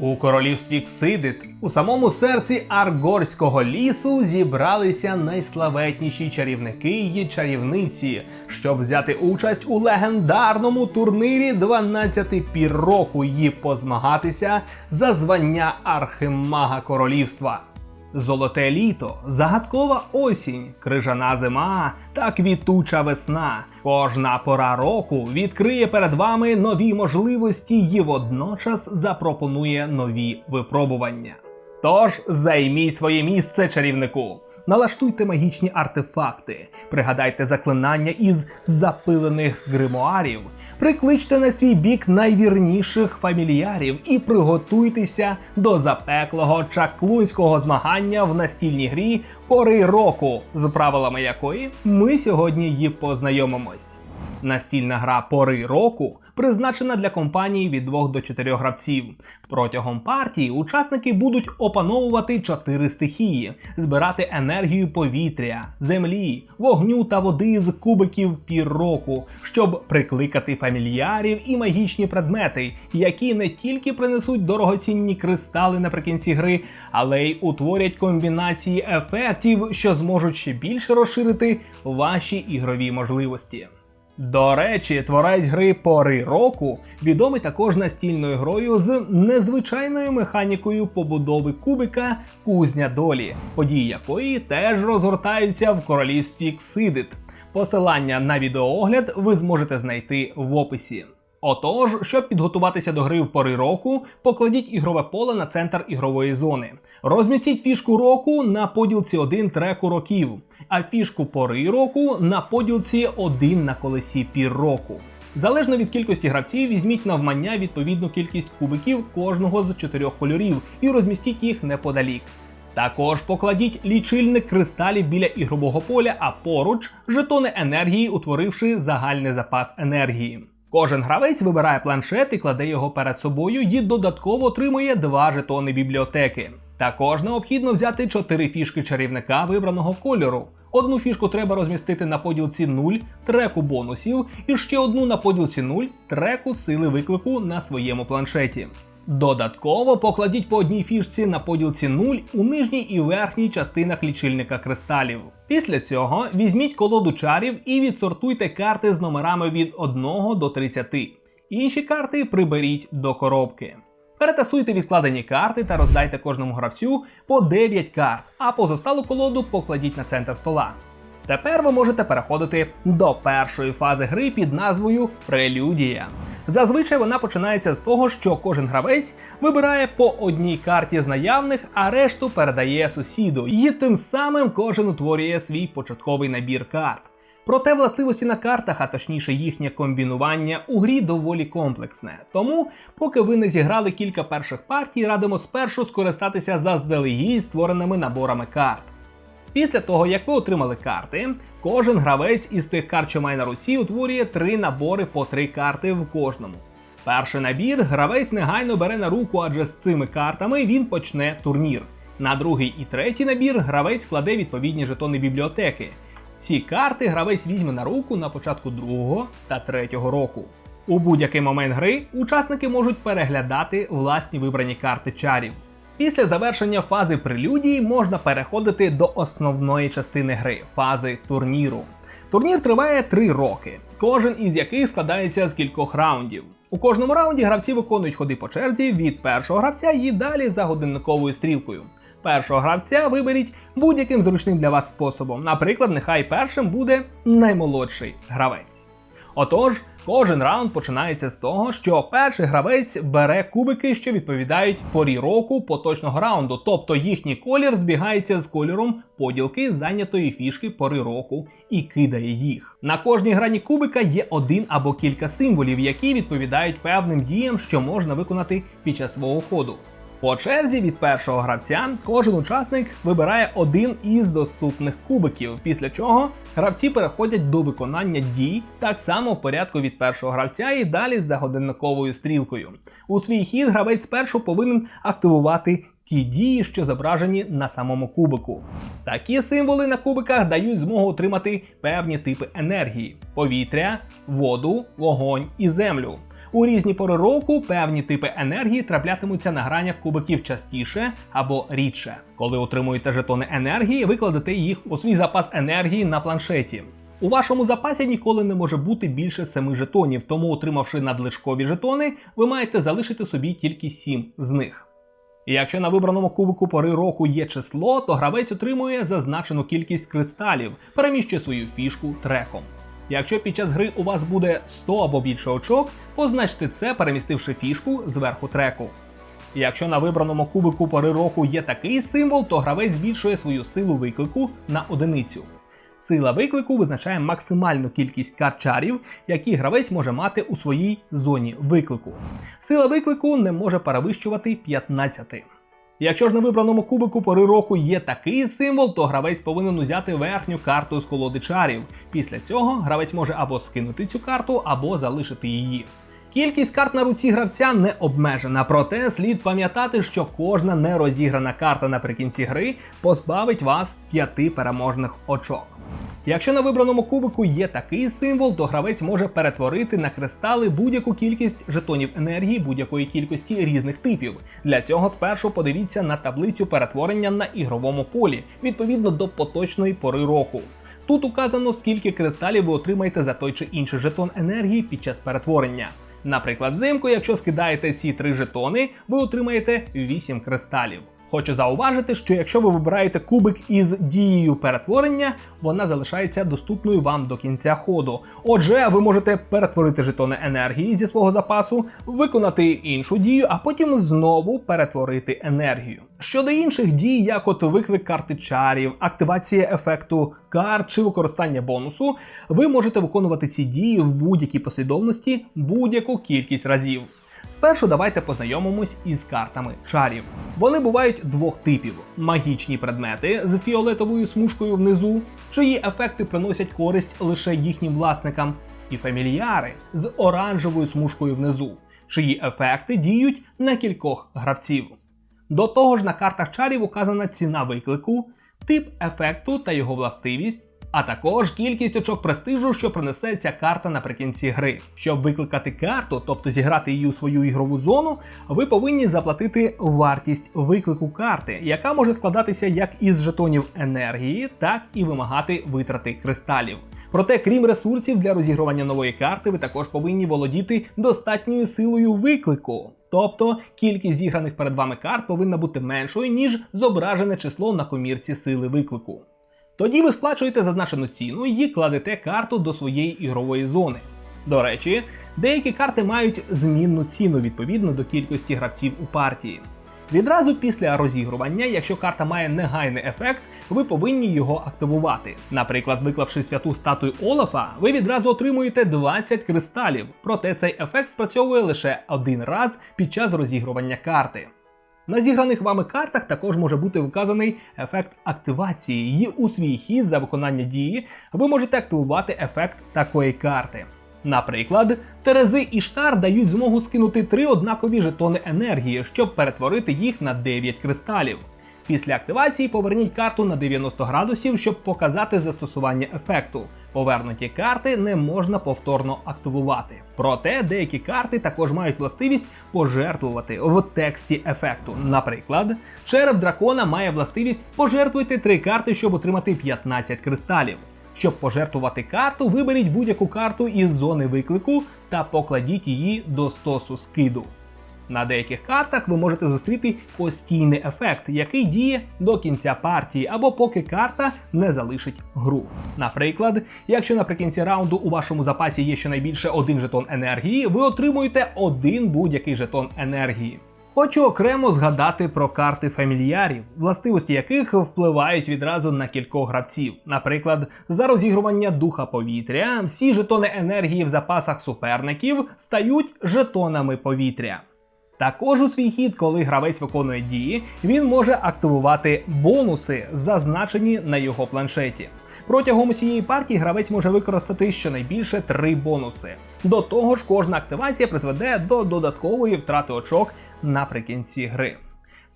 У королівстві Ксидит, у самому серці Аргорського лісу, зібралися найславетніші чарівники й чарівниці, щоб взяти участь у легендарному турнірі 12 пір року і позмагатися за звання архимага королівства. Золоте літо, загадкова осінь, крижана зима та квітуча весна. Кожна пора року відкриє перед вами нові можливості і водночас запропонує нові випробування. Тож займіть своє місце, чарівнику, налаштуйте магічні артефакти, пригадайте заклинання із запилених гримуарів, прикличте на свій бік найвірніших фамільярів і приготуйтеся до запеклого чаклунського змагання в настільній грі пори року, з правилами якої ми сьогодні її познайомимось. Настільна гра пори року призначена для компанії від 2 до 4 гравців. Протягом партії учасники будуть опановувати чотири стихії, збирати енергію повітря, землі, вогню та води з кубиків пір року, щоб прикликати фамільярів і магічні предмети, які не тільки принесуть дорогоцінні кристали наприкінці гри, але й утворять комбінації ефектів, що зможуть ще більше розширити ваші ігрові можливості. До речі, творець гри пори року відомий також настільною грою з незвичайною механікою побудови кубика Кузня долі, події якої теж розгортаються в королівстві Ксидит. Посилання на відеоогляд ви зможете знайти в описі. Отож, щоб підготуватися до гри в пори року, покладіть ігрове поле на центр ігрової зони. Розмістіть фішку року на поділці 1 треку років, а фішку пори року на поділці 1 на колесі пір року. Залежно від кількості гравців, візьміть навмання відповідну кількість кубиків кожного з чотирьох кольорів і розмістіть їх неподалік. Також покладіть лічильник кристалів біля ігрового поля, а поруч жетони енергії, утворивши загальний запас енергії. Кожен гравець вибирає планшет і кладе його перед собою і додатково отримує два жетони бібліотеки. Також необхідно взяти 4 фішки чарівника вибраного кольору. Одну фішку треба розмістити на поділці 0 треку бонусів, і ще одну на поділці 0 треку сили виклику на своєму планшеті. Додатково покладіть по одній фішці на поділці 0 у нижній і верхній частинах лічильника кристалів. Після цього візьміть колоду чарів і відсортуйте карти з номерами від 1 до 30. Інші карти приберіть до коробки. Перетасуйте відкладені карти та роздайте кожному гравцю по 9 карт, а позосталу колоду покладіть на центр стола. Тепер ви можете переходити до першої фази гри під назвою Прелюдія. Зазвичай вона починається з того, що кожен гравець вибирає по одній карті з наявних, а решту передає сусіду, і тим самим кожен утворює свій початковий набір карт. Проте властивості на картах, а точніше їхнє комбінування у грі доволі комплексне. Тому, поки ви не зіграли кілька перших партій, радимо спершу скористатися заздалегідь створеними наборами карт. Після того, як ви отримали карти, кожен гравець із тих карт, що має на руці, утворює три набори по три карти в кожному. Перший набір гравець негайно бере на руку, адже з цими картами він почне турнір. На другий і третій набір гравець кладе відповідні жетони бібліотеки. Ці карти гравець візьме на руку на початку другого та третього року. У будь-який момент гри учасники можуть переглядати власні вибрані карти чарів. Після завершення фази прелюдії можна переходити до основної частини гри фази турніру. Турнір триває 3 роки, кожен із яких складається з кількох раундів. У кожному раунді гравці виконують ходи по черзі від першого гравця і далі за годинниковою стрілкою. Першого гравця виберіть будь-яким зручним для вас способом. Наприклад, нехай першим буде наймолодший гравець. Отож, кожен раунд починається з того, що перший гравець бере кубики, що відповідають порі року поточного раунду, тобто їхній колір збігається з кольором поділки зайнятої фішки пори року і кидає їх. На кожній грані кубика є один або кілька символів, які відповідають певним діям, що можна виконати під час свого ходу. По черзі від першого гравця кожен учасник вибирає один із доступних кубиків, після чого гравці переходять до виконання дій так само в порядку від першого гравця і далі за годинниковою стрілкою. У свій хід гравець спершу повинен активувати ті дії, що зображені на самому кубику. Такі символи на кубиках дають змогу отримати певні типи енергії: повітря, воду, вогонь і землю. У різні пори року певні типи енергії траплятимуться на гранях кубиків частіше або рідше. Коли отримуєте жетони енергії, ви кладете їх у свій запас енергії на планшеті. У вашому запасі ніколи не може бути більше 7 жетонів, тому, отримавши надлишкові жетони, ви маєте залишити собі тільки 7 з них. І якщо на вибраному кубику пори року є число, то гравець отримує зазначену кількість кристалів, переміщує свою фішку треком. Якщо під час гри у вас буде 100 або більше очок, позначте це, перемістивши фішку зверху треку. Якщо на вибраному кубику пори року є такий символ, то гравець збільшує свою силу виклику на одиницю. Сила виклику визначає максимальну кількість карчарів, які гравець може мати у своїй зоні виклику. Сила виклику не може перевищувати 15. Якщо ж на вибраному кубику пори року є такий символ, то гравець повинен узяти верхню карту з колоди чарів. Після цього гравець може або скинути цю карту, або залишити її. Кількість карт на руці гравця не обмежена, проте слід пам'ятати, що кожна нерозіграна карта наприкінці гри позбавить вас п'яти переможних очок. Якщо на вибраному кубику є такий символ, то гравець може перетворити на кристали будь-яку кількість жетонів енергії будь-якої кількості різних типів. Для цього спершу подивіться на таблицю перетворення на ігровому полі відповідно до поточної пори року. Тут указано, скільки кристалів ви отримаєте за той чи інший жетон енергії під час перетворення. Наприклад, взимку, якщо скидаєте ці три жетони, ви отримаєте 8 кристалів. Хочу зауважити, що якщо ви вибираєте кубик із дією перетворення, вона залишається доступною вам до кінця ходу. Отже, ви можете перетворити жетони енергії зі свого запасу, виконати іншу дію, а потім знову перетворити енергію. Щодо інших дій, як от виклик карти чарів, активація ефекту карт чи використання бонусу, ви можете виконувати ці дії в будь-якій послідовності будь-яку кількість разів. Спершу давайте познайомимось із картами чарів. Вони бувають двох типів: магічні предмети з фіолетовою смужкою внизу, чиї ефекти приносять користь лише їхнім власникам, і фамільяри з оранжевою смужкою внизу, чиї ефекти діють на кількох гравців. До того ж, на картах чарів указана ціна виклику, тип ефекту та його властивість, а також кількість очок престижу, що принесе ця карта наприкінці гри. Щоб викликати карту, тобто зіграти її у свою ігрову зону, ви повинні заплатити вартість виклику карти, яка може складатися як із жетонів енергії, так і вимагати витрати кристалів. Проте, крім ресурсів для розігрування нової карти, ви також повинні володіти достатньою силою виклику. Тобто кількість зіграних перед вами карт повинна бути меншою, ніж зображене число на комірці сили виклику. Тоді ви сплачуєте зазначену ціну і кладете карту до своєї ігрової зони. До речі, деякі карти мають змінну ціну відповідно до кількості гравців у партії. Відразу після розігрування, якщо карта має негайний ефект, ви повинні його активувати. Наприклад, виклавши святу статую Олафа, ви відразу отримуєте 20 кристалів, проте цей ефект спрацьовує лише один раз під час розігрування карти. На зіграних вами картах також може бути вказаний ефект активації, і у свій хід за виконання дії ви можете активувати ефект такої карти. Наприклад, Терези і Штар дають змогу скинути три однакові жетони енергії, щоб перетворити їх на 9 кристалів. Після активації поверніть карту на 90 градусів, щоб показати застосування ефекту. Повернуті карти не можна повторно активувати. Проте деякі карти також мають властивість пожертвувати в тексті ефекту. Наприклад, череп дракона має властивість пожертвуйте 3 карти, щоб отримати 15 кристалів. Щоб пожертвувати карту, виберіть будь-яку карту із зони виклику та покладіть її до стосу скиду. На деяких картах ви можете зустріти постійний ефект, який діє до кінця партії або поки карта не залишить гру. Наприклад, якщо наприкінці раунду у вашому запасі є щонайбільше один жетон енергії, ви отримуєте один будь-який жетон енергії. Хочу окремо згадати про карти фамільярів, властивості яких впливають відразу на кількох гравців. Наприклад, за розігрування духа повітря, всі жетони енергії в запасах суперників стають жетонами повітря. Також у свій хід, коли гравець виконує дії, він може активувати бонуси, зазначені на його планшеті. Протягом усієї партії гравець може використати щонайбільше три бонуси. До того ж, кожна активація призведе до додаткової втрати очок наприкінці гри.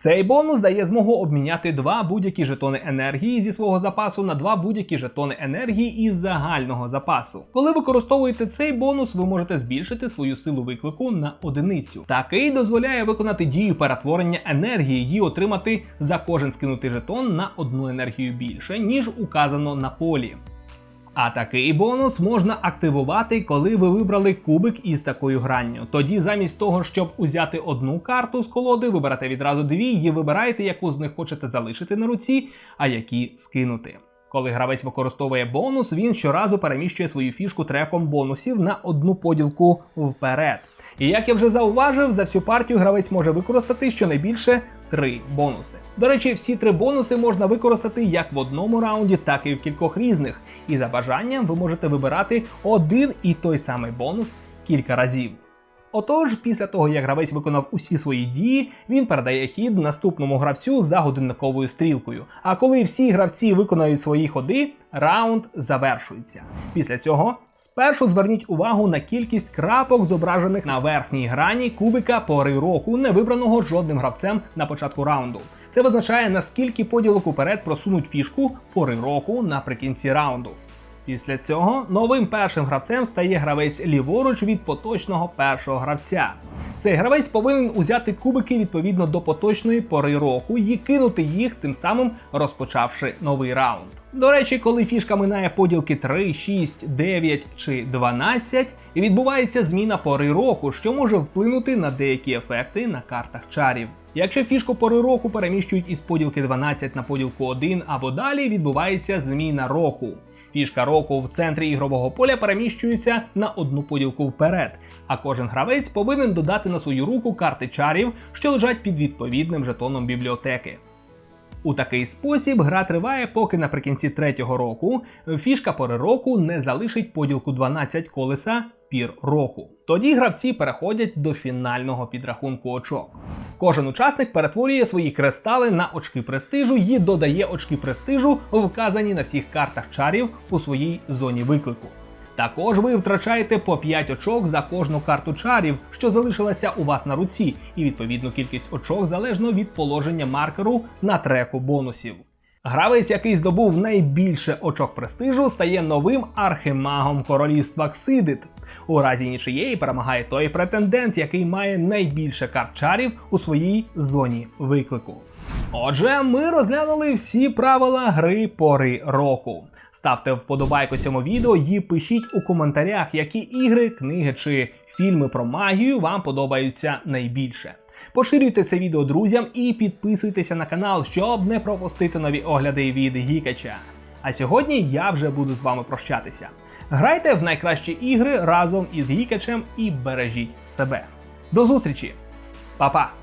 Цей бонус дає змогу обміняти два будь-які жетони енергії зі свого запасу на два будь-які жетони енергії із загального запасу. Коли використовуєте цей бонус, ви можете збільшити свою силу виклику на одиницю. Такий дозволяє виконати дію перетворення енергії і отримати за кожен скинутий жетон на одну енергію більше, ніж указано на полі. А такий бонус можна активувати, коли ви вибрали кубик із такою гранню. Тоді, замість того, щоб узяти одну карту з колоди, вибирати відразу дві і вибираєте, яку з них хочете залишити на руці, а які скинути. Коли гравець використовує бонус, він щоразу переміщує свою фішку треком бонусів на одну поділку вперед. І як я вже зауважив, за всю партію гравець може використати щонайбільше три бонуси. До речі, всі три бонуси можна використати як в одному раунді, так і в кількох різних. І за бажанням ви можете вибирати один і той самий бонус кілька разів. Отож, після того, як гравець виконав усі свої дії, він передає хід наступному гравцю за годинниковою стрілкою. А коли всі гравці виконають свої ходи, раунд завершується. Після цього спершу зверніть увагу на кількість крапок, зображених на верхній грані кубика пори року, не вибраного жодним гравцем на початку раунду. Це визначає наскільки поділок уперед просунуть фішку пори року наприкінці раунду. Після цього новим першим гравцем стає гравець ліворуч від поточного першого гравця. Цей гравець повинен узяти кубики відповідно до поточної пори року і кинути їх, тим самим розпочавши новий раунд. До речі, коли фішка минає поділки 3, 6, 9 чи 12, відбувається зміна пори року, що може вплинути на деякі ефекти на картах чарів. Якщо фішку пори року переміщують із поділки 12 на поділку 1 або далі, відбувається зміна року. Фішка року в центрі ігрового поля переміщується на одну поділку вперед, а кожен гравець повинен додати на свою руку карти чарів, що лежать під відповідним жетоном бібліотеки. У такий спосіб гра триває, поки наприкінці третього року фішка пори року не залишить поділку 12 колеса пір року. Тоді гравці переходять до фінального підрахунку очок. Кожен учасник перетворює свої кристали на очки престижу і додає очки престижу, вказані на всіх картах чарів у своїй зоні виклику. Також ви втрачаєте по 5 очок за кожну карту чарів, що залишилася у вас на руці, і відповідну кількість очок залежно від положення маркеру на треку бонусів. Гравець, який здобув найбільше очок престижу, стає новим архимагом королівства Ксидит. У разі нічиєї перемагає той претендент, який має найбільше карт чарів у своїй зоні виклику. Отже, ми розглянули всі правила гри пори року. Ставте вподобайку цьому відео і пишіть у коментарях, які ігри, книги чи фільми про магію вам подобаються найбільше. Поширюйте це відео друзям і підписуйтеся на канал, щоб не пропустити нові огляди від Гікача. А сьогодні я вже буду з вами прощатися. Грайте в найкращі ігри разом із Гікачем і бережіть себе. До зустрічі, Па-па!